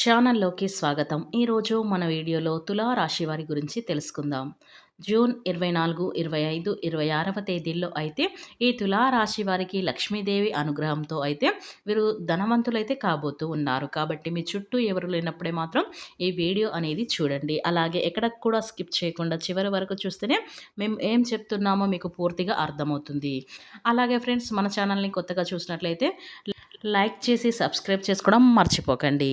ఛానల్లోకి స్వాగతం. ఈరోజు మన వీడియోలో తులా రాశి వారి గురించి తెలుసుకుందాం. జూన్ ఇరవై నాలుగు ఇరవై ఐదు ఇరవై ఆరవ తేదీల్లో అయితే ఈ తులారాశి వారికి లక్ష్మీదేవి అనుగ్రహంతో అయితే వీరు ధనవంతులైతే కాబోతూ ఉన్నారు. కాబట్టి మీ చుట్టూ ఎవరు లేనప్పుడే మాత్రం ఈ వీడియో అనేది చూడండి. అలాగే ఎక్కడ కూడా స్కిప్ చేయకుండా చివరి వరకు చూస్తేనే మేము ఏం చెప్తున్నామో మీకు పూర్తిగా అర్థమవుతుంది. అలాగే ఫ్రెండ్స్ మన ఛానల్ని కొత్తగా చూసినట్లయితే లైక్ చేసి సబ్స్క్రైబ్ చేసుకోవడం మర్చిపోకండి.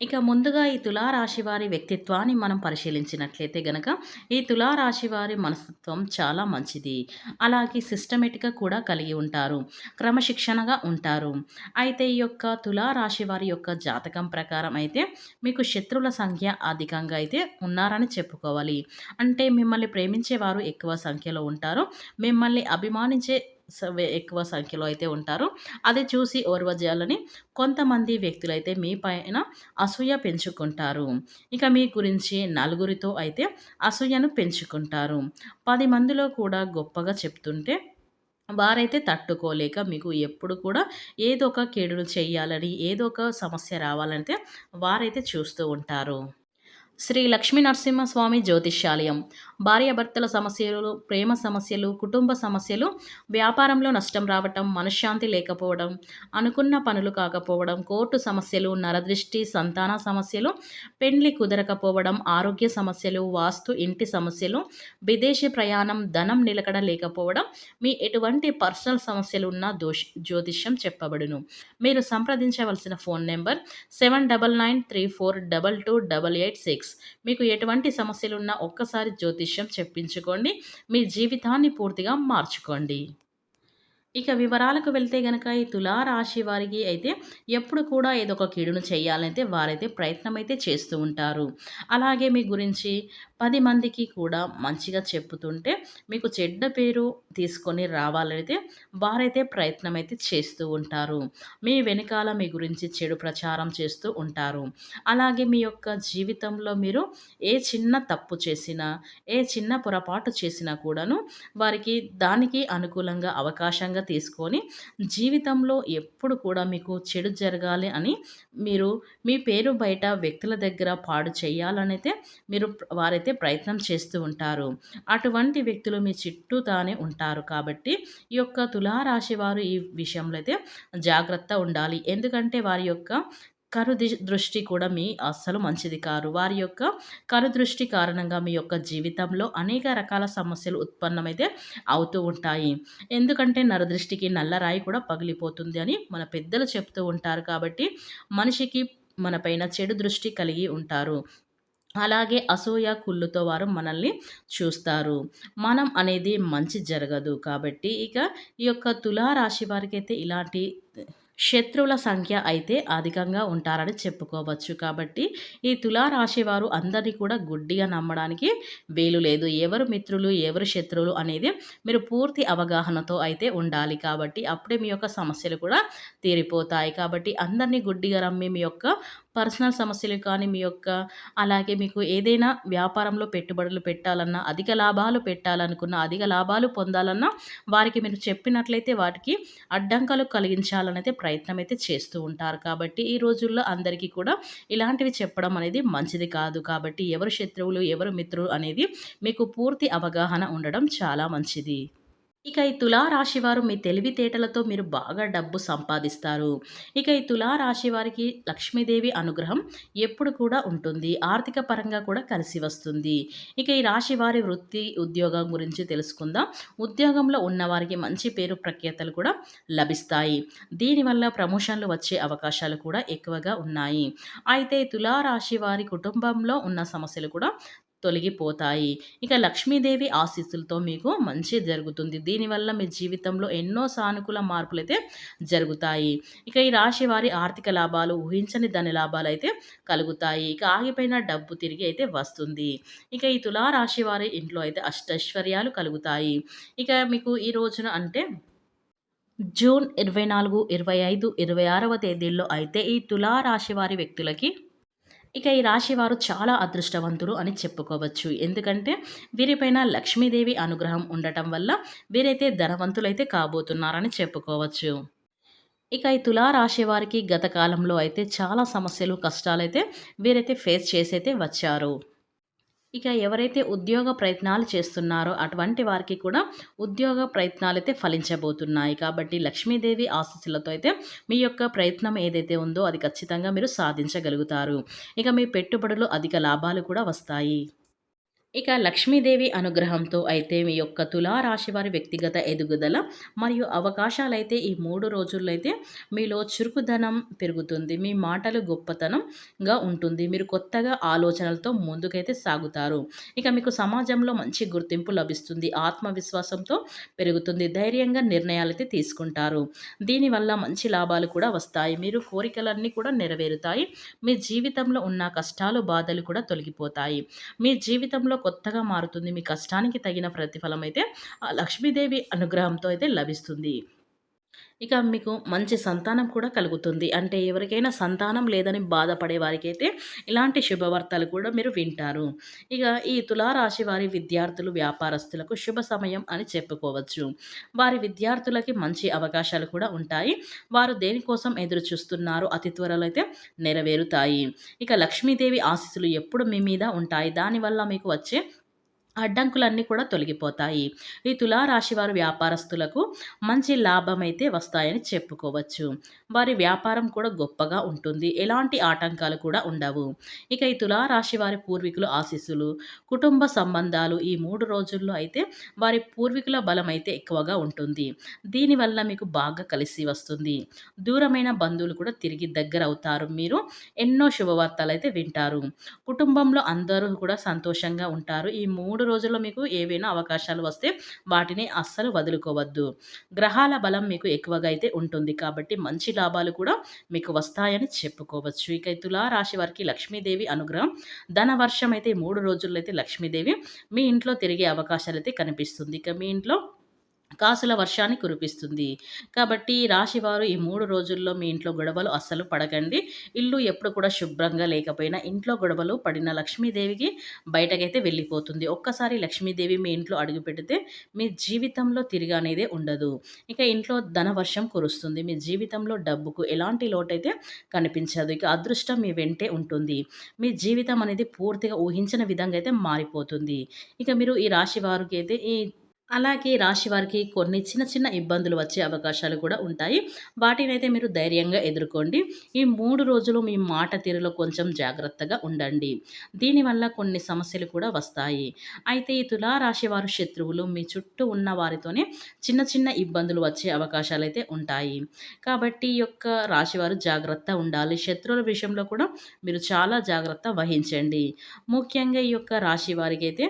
ఇక ముందుగా ఈ తులారాశి వారి వ్యక్తిత్వాన్ని మనం పరిశీలించినట్లయితే గనక ఈ తులారాశి వారి మనస్తత్వం చాలా మంచిది. అలాగే సిస్టమేటిక్గా కూడా కలిగి ఉంటారు. క్రమశిక్షణగా ఉంటారు. అయితే ఈ యొక్క తులారాశి వారి యొక్క జాతకం ప్రకారం అయితే మీకు శత్రువుల సంఖ్య అధికంగా అయితే ఉన్నారని చెప్పుకోవాలి. అంటే మిమ్మల్ని ప్రేమించేవారు ఎక్కువ సంఖ్యలో ఉంటారు. మిమ్మల్ని అభిమానించే ఎక్కువ సంఖ్యలో అయితే ఉంటారు. అది చూసి ఓర్వజేయాలని కొంతమంది వ్యక్తులైతే మీ పైన అసూయ పెంచుకుంటారు. ఇక మీ గురించి నలుగురితో అయితే అసూయను పెంచుకుంటారు. పది మందిలో కూడా గొప్పగా చెప్తుంటే వారైతే తట్టుకోలేక మీకు ఎప్పుడు కూడా ఏదో ఒక కేడులు చేయాలని ఏదో ఒక సమస్య రావాలంటే వారైతే చూస్తూ ఉంటారు. శ్రీ లక్ష్మీ నరసింహస్వామి జ్యోతిష్యాలయం. భార్యాభర్తల సమస్యలు ప్రేమ సమస్యలు కుటుంబ సమస్యలు వ్యాపారంలో నష్టం రావటం మనశ్శాంతి లేకపోవడం అనుకున్న పనులు కాకపోవడం కోర్టు సమస్యలు నరదృష్టి సంతాన సమస్యలు పెండ్లి కుదరకపోవడం ఆరోగ్య సమస్యలు వాస్తు ఇంటి సమస్యలు విదేశీ ప్రయాణం ధనం నిలకడ లేకపోవడం మీ ఎటువంటి పర్సనల్ సమస్యలు ఉన్న దోష జ్యోతిష్యం చెప్పబడును. మీరు సంప్రదించవలసిన phone number seven double nine three four double two double eight six. మీకు ఎటువంటి సమస్యలున్నా ఒక్కసారి జ్యోతి జ్యోతిష్యం చెప్పించుకోండి. మీ జీవితాన్ని పూర్తిగా మార్చుకోండి. ఇక వివరాలకు వెళ్తే గనక ఈ తులారాశి వారికి అయితే ఎప్పుడు కూడా ఏదో ఒక కీడును చేయాలంటే వారైతే ప్రయత్నం అయితే చేస్తూ ఉంటారు. అలాగే మీ గురించి పది మందికి కూడా మంచిగా చెప్పుతుంటే మీకు చెడ్డ పేరు తీసుకొని రావాలైతే వారైతే ప్రయత్నం అయితే చేస్తూ ఉంటారు. మీ వెనకాల మీ గురించి చెడు ప్రచారం చేస్తూ ఉంటారు. అలాగే మీ యొక్క జీవితంలో మీరు ఏ చిన్న తప్పు చేసినా ఏ చిన్న పొరపాటు చేసినా కూడాను వారికి దానికి అనుకూలంగా అవకాశంగా తీసుకొని జీవితంలో ఎప్పుడు కూడా మీకు చెడు జరగాలి అని మీరు మీ పేరు బయట వ్యక్తుల దగ్గర పాడు చేయాలనైతే మీరు వారైతే ప్రయత్నం చేస్తూ ఉంటారు. అటువంటి వ్యక్తులు మీ చుట్టూ తానే ఉంటారు కాబట్టి ఈ యొక్క తులారాశి వారు ఈ విషయంలో అయితే జాగ్రత్త ఉండాలి. ఎందుకంటే వారి యొక్క కరు దృష్టి కూడా మీ అస్సలు మంచిది కారు వారి యొక్క కరు దృష్టి కారణంగా మీ యొక్క జీవితంలో అనేక రకాల సమస్యలు ఉత్పన్నమైతే అవుతూ ఉంటాయి. ఎందుకంటే నరదృష్టికి నల్లరాయి కూడా పగిలిపోతుంది అని మన పెద్దలు చెప్తూ ఉంటారు కాబట్టి మనిషికి మన పైన చెడు దృష్టి కలిగి ఉంటారు. అలాగే అసూయ కుళ్ళుతో వారు మనల్ని చూస్తారు. మనం అనేది మంచి జరగదు కాబట్టి ఇక ఈ యొక్క తులారాశి వారికైతే ఇలాంటి శత్రువుల సంఖ్య అయితే అధికంగా ఉంటారని చెప్పుకోవచ్చు. కాబట్టి ఈ తులారాశి వారు అందరినీ కూడా గుడ్డిగా నమ్మడానికి వీలు లేదు. ఎవరు మిత్రులు ఎవరు శత్రువులు అనేది మీరు పూర్తి అవగాహనతో అయితే ఉండాలి. కాబట్టి అప్పుడే మీ యొక్క సమస్యలు కూడా తీరిపోతాయి. కాబట్టి అందరినీ గుడ్డిగా నమ్మి మీ యొక్క పర్సనల్ సమస్యలు కానీ మీ యొక్క అలాగే మీకు ఏదైనా వ్యాపారంలో పెట్టుబడులు పెట్టాలన్నా అధిక లాభాలు పెట్టాలనుకున్న అధిక లాభాలు పొందాలన్నా వారికి మీరు చెప్పినట్లయితే వాటికి అడ్డంకలు కలిగించాలనైతే ప్రయత్నం అయితే చేస్తూ ఉంటారు. కాబట్టి ఈ రోజుల్లో అందరికీ కూడా ఇలాంటివి చెప్పడం అనేది మంచిది కాదు. కాబట్టి ఎవరు శత్రువులు ఎవరు మిత్రులు అనేది మీకు పూర్తి అవగాహన ఉండడం చాలా మంచిది. ఇక ఈ తులారాశి వారు మీ తెలివితేటలతో మీరు బాగా డబ్బు సంపాదిస్తారు. ఇక ఈ తులారాశి వారికి లక్ష్మీదేవి అనుగ్రహం ఎప్పుడు కూడా ఉంటుంది. ఆర్థిక పరంగా కూడా కలిసి వస్తుంది. ఇక ఈ రాశి వారి వృత్తి ఉద్యోగం గురించి తెలుసుకుందాం. ఉద్యోగంలో ఉన్నవారికి మంచి పేరు ప్రఖ్యాతలు కూడా లభిస్తాయి. దీనివల్ల ప్రమోషన్లు వచ్చే అవకాశాలు కూడా ఎక్కువగా ఉన్నాయి. అయితే తులారాశి వారి కుటుంబంలో ఉన్న సమస్యలు కూడా తొలగిపోతాయి. ఇక లక్ష్మీదేవి ఆశీస్సులతో మీకు మంచి జరుగుతుంది. దీనివల్ల మీ జీవితంలో ఎన్నో సానుకూల మార్పులు అయితే జరుగుతాయి. ఇక ఈ రాశి వారి ఆర్థిక లాభాలు ఊహించని ధన లాభాలు అయితే కలుగుతాయి. ఇక ఆగిపోయిన డబ్బు తిరిగి అయితే వస్తుంది. ఇక ఈ తులారాశి వారి ఇంట్లో అయితే అష్టైశ్వర్యాలు కలుగుతాయి. ఇక మీకు ఈ రోజున అంటే జూన్ ఇరవై నాలుగు ఇరవై ఐదు ఇరవై ఆరవ తేదీల్లో అయితే ఈ తులారాశి వారి వ్యక్తులకి ఇక ఈ రాశి వారు చాలా అదృష్టవంతులు అని చెప్పుకోవచ్చు. ఎందుకంటే వీరిపైన లక్ష్మీదేవి అనుగ్రహం ఉండటం వల్ల వీరైతే ధనవంతులైతే కాబోతున్నారని చెప్పుకోవచ్చు. ఇక ఈ తులారాశి వారికి గత కాలంలో అయితే చాలా సమస్యలు కష్టాలైతే వీరైతే ఫేస్ చేసైతే వచ్చారు. ఇక ఎవరైతే ఉద్యోగ ప్రయత్నాలు చేస్తున్నారో అటువంటి వారికి కూడా ఉద్యోగ ప్రయత్నాలు అయితే ఫలించబోతున్నాయి. కాబట్టి లక్ష్మీదేవి ఆశీస్సులతో అయితే మీ యొక్క ప్రయత్నం ఏదైతే ఉందో అది ఖచ్చితంగా మీరు సాధించగలుగుతారు. ఇక మీ పెట్టుబడులు అధిక లాభాలు కూడా వస్తాయి. ఇక లక్ష్మీదేవి అనుగ్రహంతో అయితే మీ యొక్క తులారాశి వారి వ్యక్తిగత ఎదుగుదల మరియు అవకాశాలైతే ఈ మూడు రోజుల్లో అయితే మీలో చురుకుదనం పెరుగుతుంది. మీ మాటలు గొప్పతనంగా ఉంటుంది. మీరు కొత్తగా ఆలోచనలతో ముందుకైతే సాగుతారు. ఇక మీకు సమాజంలో మంచి గుర్తింపు లభిస్తుంది. ఆత్మవిశ్వాసంతో పెరుగుతుంది. ధైర్యంగా నిర్ణయాలైతే తీసుకుంటారు. దీనివల్ల మంచి లాభాలు కూడా వస్తాయి. మీరు కోరికలన్నీ కూడా నెరవేరుతాయి. మీ జీవితంలో ఉన్న కష్టాలు బాధలు కూడా తొలగిపోతాయి. మీ జీవితంలో కొత్తగా మారుతుంది. మీ కష్టానికి తగిన ప్రతిఫలం అయితే లక్ష్మీదేవి అనుగ్రహంతో అయితే లభిస్తుంది. ఇక మీకు మంచి సంతానం కూడా కలుగుతుంది. అంటే ఎవరికైనా సంతానం లేదని బాధపడే వారికైతే ఇలాంటి శుభవార్తలు కూడా మీరు వింటారు. ఇక ఈ తులారాశి వారి విద్యార్థులు వ్యాపారస్తులకు శుభ సమయం అని చెప్పుకోవచ్చు. వారి విద్యార్థులకి మంచి అవకాశాలు కూడా ఉంటాయి. వారు దేనికోసం ఎదురు చూస్తున్నారు అతి త్వరలో అయితే నెరవేరుతాయి. ఇక లక్ష్మీదేవి ఆశీస్సులు ఎప్పుడు మీ మీద ఉంటాయి. దానివల్ల మీకు వచ్చే అడ్డంకులన్నీ కూడా తొలగిపోతాయి. ఈ తులారాశి వారు వ్యాపారస్తులకు మంచి లాభం అయితే వస్తాయని చెప్పుకోవచ్చు. వారి వ్యాపారం కూడా గొప్పగా ఉంటుంది. ఎలాంటి ఆటంకాలు కూడా ఉండవు. ఇక ఈ తులారాశి వారి పూర్వీకుల ఆశీస్సులు కుటుంబ సంబంధాలు ఈ మూడు రోజుల్లో అయితే వారి పూర్వీకుల బలం అయితే ఎక్కువగా ఉంటుంది. దీనివల్ల మీకు బాగా కలిసి వస్తుంది. దూరమైన బంధువులు కూడా తిరిగి దగ్గర అవుతారు. మీరు ఎన్నో శుభవార్తలు అయితే వింటారు. కుటుంబంలో అందరూ కూడా సంతోషంగా ఉంటారు. ఈ మూడు రెండు రోజుల్లో మీకు ఏవైనా అవకాశాలు వస్తే వాటిని అస్సలు వదులుకోవద్దు. గ్రహాల బలం మీకు ఎక్కువగా అయితే ఉంటుంది కాబట్టి మంచి లాభాలు కూడా మీకు వస్తాయని చెప్పుకోవచ్చు. ఇక తులా రాశి వారికి లక్ష్మీదేవి అనుగ్రహం. ధనవర్షం అయితే మూడు రోజుల్లో అయితే లక్ష్మీదేవి మీ ఇంట్లో తిరిగే అవకాశాలు అయితే కనిపిస్తుంది. ఇక మీ ఇంట్లో కాసుల వర్షాన్ని కురిపిస్తుంది. కాబట్టి రాశివారు ఈ మూడు రోజుల్లో మీ ఇంట్లో గొడవలు అస్సలు పడకండి. ఇల్లు ఎప్పుడు కూడా శుభ్రంగా లేకపోయినా ఇంట్లో గొడవలు పడిన లక్ష్మీదేవికి బయటకైతే వెళ్ళిపోతుంది. ఒక్కసారి లక్ష్మీదేవి మీ ఇంట్లో అడుగు పెడితే మీ జీవితంలో తిరిగనేదే ఉండదు. ఇక ఇంట్లో ధన వర్షం కురుస్తుంది. మీ జీవితంలో డబ్బుకు ఎలాంటి లోటైతే కనిపించదు. ఇక అదృష్టం మీ వెంటే ఉంటుంది. మీ జీవితం అనేది పూర్తిగా ఊహించిన విధంగా అయితే మారిపోతుంది. ఇక మీరు ఈ రాశి వారికి అయితే ఈ అలాగే రాశి వారికి కొన్ని చిన్న చిన్న ఇబ్బందులు వచ్చే అవకాశాలు కూడా ఉంటాయి. వాటినైతే మీరు ధైర్యంగా ఎదుర్కోండి. ఈ మూడు రోజులు మీ మాట తీరులో కొంచెం జాగ్రత్తగా ఉండండి. దీనివల్ల కొన్ని సమస్యలు కూడా వస్తాయి. అయితే ఈ తులారాశి వారు శత్రువులు మీ చుట్టూ ఉన్న వారితోనే చిన్న చిన్న ఇబ్బందులు వచ్చే అవకాశాలు అయితే ఉంటాయి. కాబట్టి ఈ యొక్క రాశివారు జాగ్రత్త ఉండాలి. శత్రువుల విషయంలో కూడా మీరు చాలా జాగ్రత్త వహించండి. ముఖ్యంగా ఈ యొక్క రాశి వారికి అయితే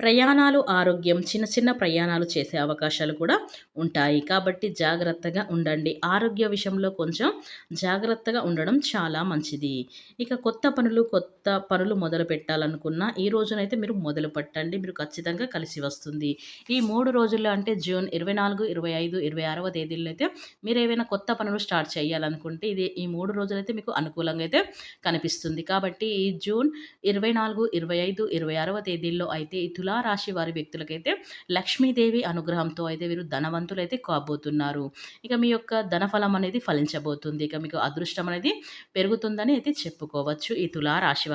ప్రయాణాలు ఆరోగ్యం చిన్న చిన్న ప్రయాణాలు చేసే అవకాశాలు కూడా ఉంటాయి. కాబట్టి జాగ్రత్తగా ఉండండి. ఆరోగ్య విషయంలో కొంచెం జాగ్రత్తగా ఉండడం చాలా మంచిది. ఇక కొత్త పనులు కొత్త పనులు మొదలు పెట్టాలనుకున్న ఈ రోజునైతే మీరు మొదలు పెట్టండి. మీరు ఖచ్చితంగా కలిసి వస్తుంది. ఈ మూడు రోజుల్లో అంటే జూన్ ఇరవై నాలుగు ఇరవై ఐదు ఇరవై ఆరవ తేదీల్లో అయితే మీరు ఏవైనా కొత్త పనులు స్టార్ట్ చేయాలనుకుంటే ఇది ఈ మూడు రోజులైతే మీకు అనుకూలంగా అయితే కనిపిస్తుంది. కాబట్టి ఈ జూన్ ఇరవై నాలుగు ఇరవై ఐదు ఇరవై ఆరవ తేదీల్లో అయితే ఈ తులారాశి వారి వ్యక్తులకైతే లక్ష్మీదేవి అనుగ్రహంతో అయితే వీరు ధనవంతులైతే కాబోతున్నారు. ఇక మీ యొక్క ధనఫలం అనేది ఫలించబోతుంది. ఇక మీకు అదృష్టం అనేది పెరుగుతుందని అయితే చెప్పుకోవచ్చు ఈ తులారాశి